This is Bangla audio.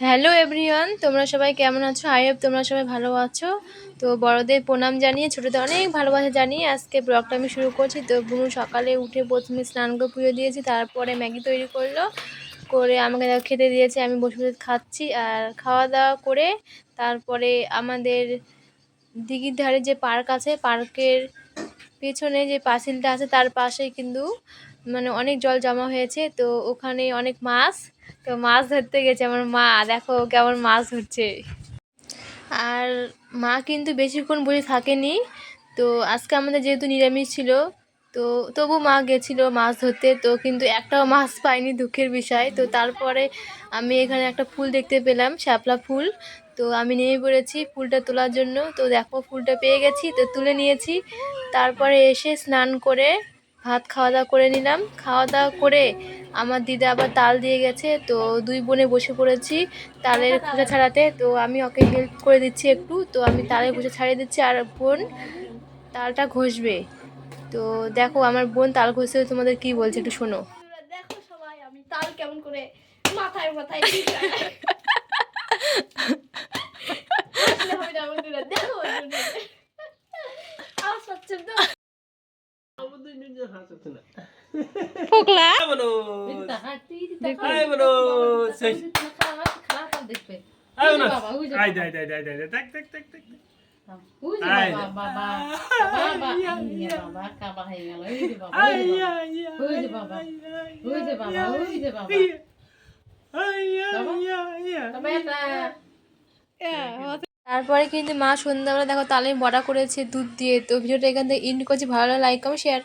হ্যালো এভরিওয়ান, তোমরা সবাই কেমন আছো? আই হোপ তোমরা সবাই ভালো আছো। তো বড়দের প্রণাম জানিয়ে, ছোটোদের অনেক ভালোবাসা জানিয়ে আজকে ব্লগটা আমি শুরু করছি। তো বুনু সকালে উঠে প্রথমে স্নান করে পুজো দিয়েছি, তারপরে ম্যাগি তৈরি করল। করে আমাকে খেতে দিয়েছে, আমি বসে বসে খাচ্ছি। আর খাওয়া দাওয়া করে তারপরে আমাদের দিঘির ধারে যে পার্ক আছে, পার্কের পেছনে যে পাঁচিলটা আছে, তার পাশেই কিন্তু মানে অনেক জল জমা হয়েছে, তো ওখানে অনেক মাছ, তো মাছ ধরতে গেছে আমার মা। দেখো কেমন মাছ ধরছে। আর মা কিন্তু বেশিক্ষণ বসে থাকেনি, তো আজকে আমাদের যেহেতু নিরামিষ ছিল, তো তবু মা গেছিল মাছ ধরতে, তো কিন্তু একটাও মাছ পাইনি দুঃখের বিষয়। তো তারপরে আমি এখানে একটা ফুল দেখতে পেলাম শ্যাপলা ফুল। তো আমি নেমে পড়েছি ফুলটা তোলার জন্য, তো দেখো ফুলটা পেয়ে গেছি, তো তুলে নিয়েছি। তারপরে এসে স্নান করে ভাত খাওয়া দাওয়া করে নিলাম। খাওয়া দাওয়া করে আমার দিদা আবার তাল দিয়ে গেছে, তো দুই বোনে বসে পড়েছি তালের খোসা ছাড়াতে। তো আমি ওকে হেল্প করে দিচ্ছি একটু, তো আমি তালের খোসা ছাড়িয়ে দিচ্ছি আর বোন তালটা ঘষবে। তো দেখো আমার বোন তাল ঘষে তোমাদের কি বলছে একটু শোনো। দেখো সবাই আমি তাল কেমন করে মাথায় মাথায় তারপরে কিন্তু মা সন্ধ্যাবেলা দেখো তালে বড়া করেছে দুধ দিয়ে। তো ভিডিওটা এখান থেকে ইন্ড করছি। ভালো লাইক কমেন্ট শেয়ার